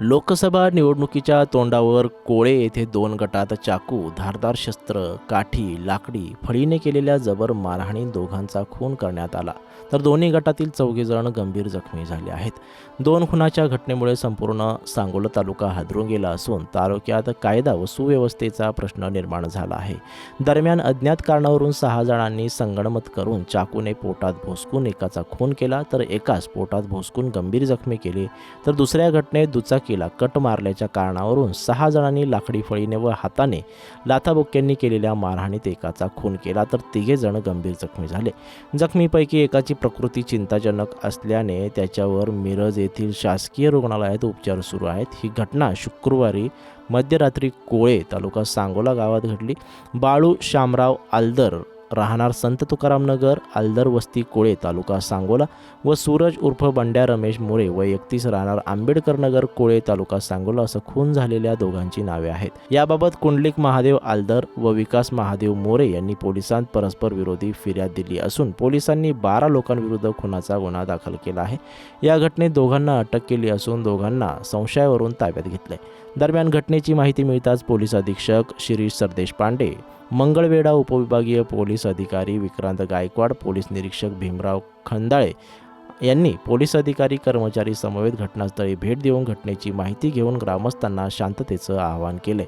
लोकसभा निवडणुकीच्या तोंडावर कोळे येथे दोन गटात चाकू धारदार शस्त्र काठी लाकडी फळीने केलेल्या जबर मारहाणी दोघांचा खून करण्यात आला. तर दोन्ही गटातील चौघेजण गंभीर जखमी झाले आहेत. दोन खुनाच्या घटनेमुळे संपूर्ण सांगोला तालुका हादरून गेला असून तालुक्यात कायदा व सुव्यवस्थेचा प्रश्न निर्माण झाला आहे. दरम्यान अज्ञात कारणावरून सहा जणांनी संगणमत करून चाकूने पोटात भोसकून एकाचा खून केला तर एकाच पोटात भोसकून गंभीर जखमी केले. तर दुसऱ्या घटनेत दुचाकी दुचाकीला कट मारल्याच्या कारणावरून सहा जणांनी लाकडी फळीने व हाताने लाथाबुक्क्यांनी केलेल्या मारहाणीत एकाचा खून केला तर तिघे जण गंभीर जखमी झाले. जखमीपैकी एकाची प्रकृती चिंताजनक असल्याने त्याच्यावर मिरज येथील शासकीय रुग्णालयात उपचार सुरू आहेत. ही घटना शुक्रवारी मध्यरात्री कोळे तालुका सांगोला गावात घडली. बाळू शामराव आलदर राहणार संत तुकाराम नगर आलदर वस्ती कोळे तालुका सांगोला व सूरज उर्फ बंड्या रमेश मोरे व एकतीस राहणार आंबेडकर नगर कोळे तालुका सांगोला असं खून झालेल्या दोघांची नावे आहेत. याबाबत कुंडलिक महादेव आलदर व विकास महादेव मोरे यांनी पोलिसांत परस्पर विरोधी फिर्याद दिली असून पोलिसांनी बारा लोकांविरुद्ध खुनाचा गुन्हा दाखल केला आहे. या घटनेत दोघांना अटक केली असून दोघांना संशयावरून ताब्यात घेतले दरम्यान घटनेची माहिती मिळताच पोलीस अधीक्षक शिरीष सरदेश पांडे मंगळवेढा उपविभागीय पोलीस अधिकारी विक्रांत गायकवाड पोलीस निरीक्षक भीमराव खंदाळे यांनी पोलीस अधिकारी कर्मचारी समवेत घटनास्थळी भेट देऊन घटनेची माहिती घेऊन ग्रामस्थांना शांततेचं आवाहन केले.